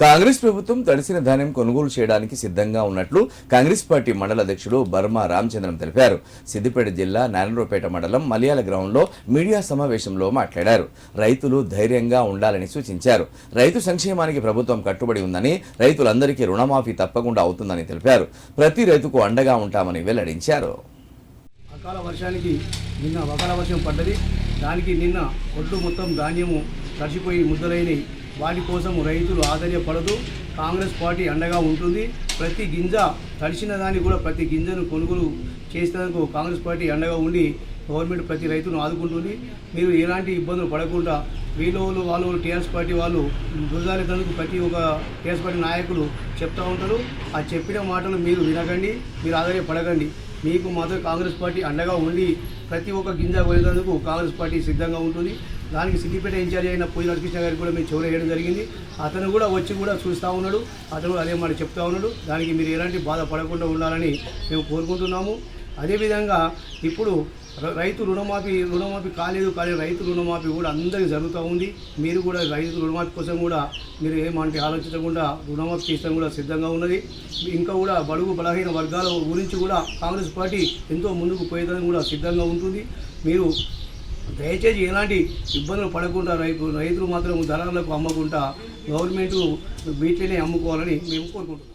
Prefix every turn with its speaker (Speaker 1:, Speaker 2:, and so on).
Speaker 1: కాంగ్రెస్ ప్రభుత్వం తడిసిన ధాన్యం కొనుగోలు చేయడానికి సిద్ధంగా ఉన్నట్లు కాంగ్రెస్ పార్టీ మండల అధ్యక్షుడు బర్మా రామచంద్రం తెలిపారు. సిద్దిపేట జిల్లా నారాయణరావుపేట మండలం మలయాళ గ్రౌండ్లో మీడియా సమావేశంలో మాట్లాడారు. రైతులు ధైర్యంగా ఉండాలని సూచించారు. రైతు సంక్షేమానికి ప్రభుత్వం కట్టుబడి ఉందని రైతులందరికీ రుణమాఫీ తప్పకుండా అవుతుందని తెలిపారు. ప్రతి రైతుకు అండగా ఉంటామని వెల్లడించారు.
Speaker 2: అకాల వర్షానికి నిన్న అకాల వర్షం పడ్డది. దానికి నిన్న ఒడ్లు మొత్తం ధాన్యము తడిచిపోయి ముద్దలైనవి వాటి కోసం రైతులు ఆశ్చర్యపడదు. కాంగ్రెస్ పార్టీ అండగా ఉంటుంది. ప్రతి గింజ తడిసిన దాన్ని కూడా ప్రతి గింజను కొనుగోలు చేసేందుకు కాంగ్రెస్ పార్టీ అండగా ఉండి గవర్నమెంట్ ప్రతి రైతును ఆదుకుంటుంది. మీరు ఎలాంటి ఇబ్బందులు పడకుండా వీళ్ళు వాళ్ళు వాళ్ళు టీఆర్ఎస్ పార్టీ వాళ్ళు దుర్దాలితందుకు ప్రతి ఒక్క టీఆర్ఎస్ పార్టీ నాయకులు చెప్తూ ఉంటారు. ఆ చెప్పిన మాటలు మీరు వినకండి మీరు ఆధారపడకండి మీకు మాత్రం కాంగ్రెస్ పార్టీ అండగా ఉండి ప్రతి ఒక్క గింజ కొనేందుకు కాంగ్రెస్ పార్టీ సిద్ధంగా ఉంటుంది. దానికి సిద్దిపేట ఇన్ఛార్జ్ అయిన పూజ నరకృష్ణ గారికి కూడా మేము చెవులు వేయడం జరిగింది. అతను కూడా వచ్చి కూడా చూస్తూ ఉన్నాడు. అతను కూడా అదే మాట చెప్తా ఉన్నాడు. దానికి మీరు ఎలాంటి బాధపడకుండా ఉండాలని మేము కోరుకుంటున్నాము. అదేవిధంగా ఇప్పుడు రైతు రుణమాఫీ రుణమాఫీ కాలేదు కానీ రైతు రుణమాఫీ కూడా అందరికీ జరుగుతూ ఉంది. మీరు కూడా రైతు రుణమాఫీ కోసం కూడా మీరు ఏమంటే ఆలోచించకుండా రుణమాఫీ చేయడం కూడా సిద్ధంగా ఉన్నది. ఇంకా కూడా బడుగు బలహీన వర్గాల గురించి కూడా కాంగ్రెస్ పార్టీ ఎంతో ముందుకు పోయేదని కూడా సిద్ధంగా ఉంటుంది. మీరు దయచేసి ఎలాంటి ఇబ్బందులు పడకుండా రైతు రైతులు మాత్రం ధరలకు అమ్మకుండా గవర్నమెంట్ వీటినే అమ్ముకోవాలని మేము కోరుకుంటున్నాం.